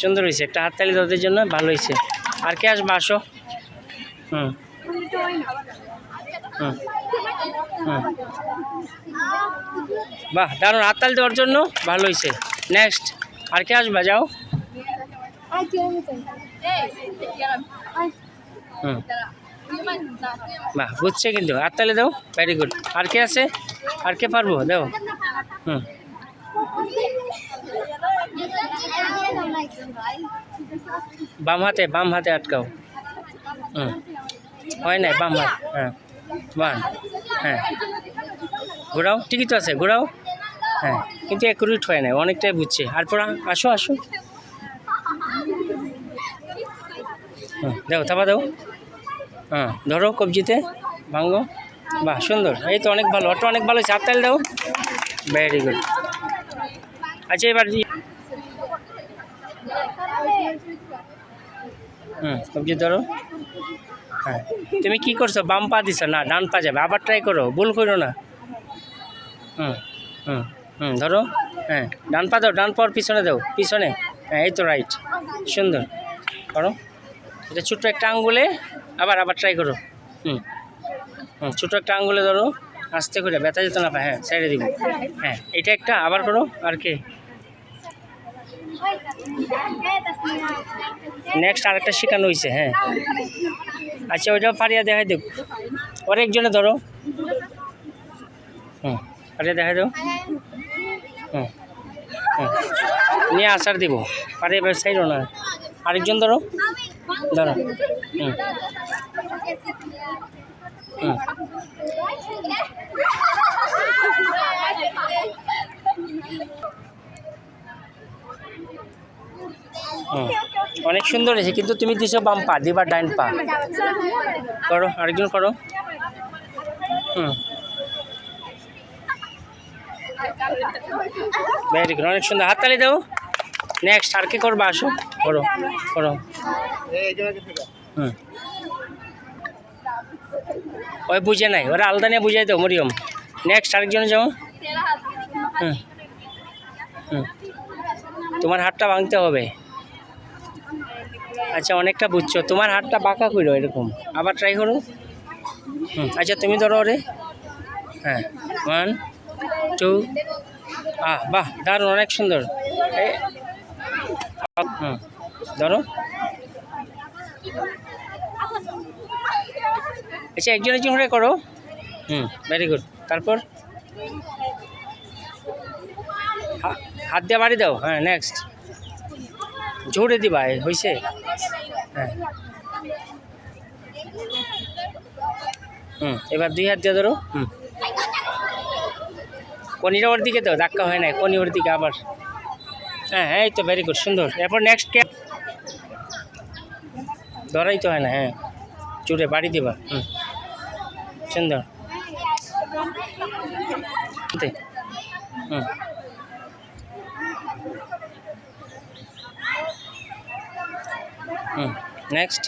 সুন্দর হয়েছে। একটা হাততালি তোদের জন্য ভালো হয়েছে। আর কে আসবে? আসো। হুম। হুম। হুম। বাহ, দারুণ হাততালি দেওয়ার জন্য ভালো হয়েছে। নেক্সট আর কে আসবে? যাও। হুম। বাহ, বুঝছে কিন্তু। হাততালি দাও ভেরি গুড আর কে আছে? আর কে পারব? দাও। হুম। বাম হাতে বাম হাতে আটকাও। হুম। হয় নাই? বাম হাত। হ্যাঁ। বান হ্যাঁ। ঘোরাও। ঠিকই তো আছে। ঘোরাও। হ্যাঁ। কিন্তু একুরেট হয় না অনেকটাই বুঝছে। আর পড়া? আসো আসো। হুম। দাও থাপা দাও। হ্যাঁ ধরো কবজিতে। ভাঙ্গো। বাহ, সুন্দর। এই তো অনেক ভালো। অটো অনেক ভালো হাততালি দাও। ভেরি গুড আচ্ছা এবার হুম কবজি ধরো? হ্যাঁ। তুমি কি করছ? বাম পা দিছো না, ডান পা যাবে। আবার ট্রাই করো, ভুল করো না। হুম হুম হুম, ধরো। হ্যাঁ ডান পা দাও, ডান পাওয়ার পিছনে দাও, পিছনে। হ্যাঁ এই তো রাইট সুন্দর। করো। এটা ছোট্ট একটা আঙ্গুলে, আবার আবার ট্রাই করো। হুম হুম ছোটো একটা আঙ্গুলে ধরো। আস্তে করে, ব্যথা যেত না হ্যাঁ সাইডে দিব। হ্যাঁ এটা একটা, আবার করো, আর কে। নেক্সট আরেকটা শেখানো হয়েছে হ্যাঁ। আচ্ছা ওইটাও পারিয়া দেখাই দেব ওর ধরো। হুম পারিয়া দেখাই দাও। হুম হুম। নিয়ে আসার দিব। পারিয়া ব্যবসায়ীরও না। আরেকজন ধরো। ধরো। হুম। হুম হুম অনেক সুন্দর হয়েছে, কিন্তু তুমি দিছো বাম পা দিবার ডাইন পা। করো, আরেকজন করো। হুম। ভেরি গুড অনেক সুন্দর। হাততালি দাও। নেক্সট আর কি করবা? আসো। করো করো। হুম। ওই বুঝে নাই, ওরা আলাদা নিয়ে বুঝাই দাও, মরিয়ম। নেক্সট আরেকজনে যাও। হুম। হুম। তোমার হাতটা ভাঙতে হবে। আচ্ছা অনেকটা বুঝছ। তোমার হাতটা বাঁকা করো এরকম। আবার ট্রাই করো। আচ্ছা তুমি ধরো ওরে। হ্যাঁ ওয়ান টু আহ, বাহ, দারুণ, অনেক সুন্দর। হুম, ধরো। আচ্ছা একজন একজন করে করো। হুম ভেরি গুড তারপর? হাত দিয়ে বাড়ি দাও। হ্যাঁ নেক্সট জোরে দিবা হয়েছে হ্যাঁ হুম, এবার দুই হাত দিয়ে ধরো। হুম। কনিটা ওর দিকে তো, ধাক্কা হয় না কনি ওর দিকে আবার। হ্যাঁ হ্যাঁ এই তো ভেরি গুড সুন্দর। এরপর নেক্সট ক্যাপ ধরাই তো হয় না হ্যাঁ। জোরে বাড়ি দিবা, হুম। সুন্দর। হুম। হুম নেক্সট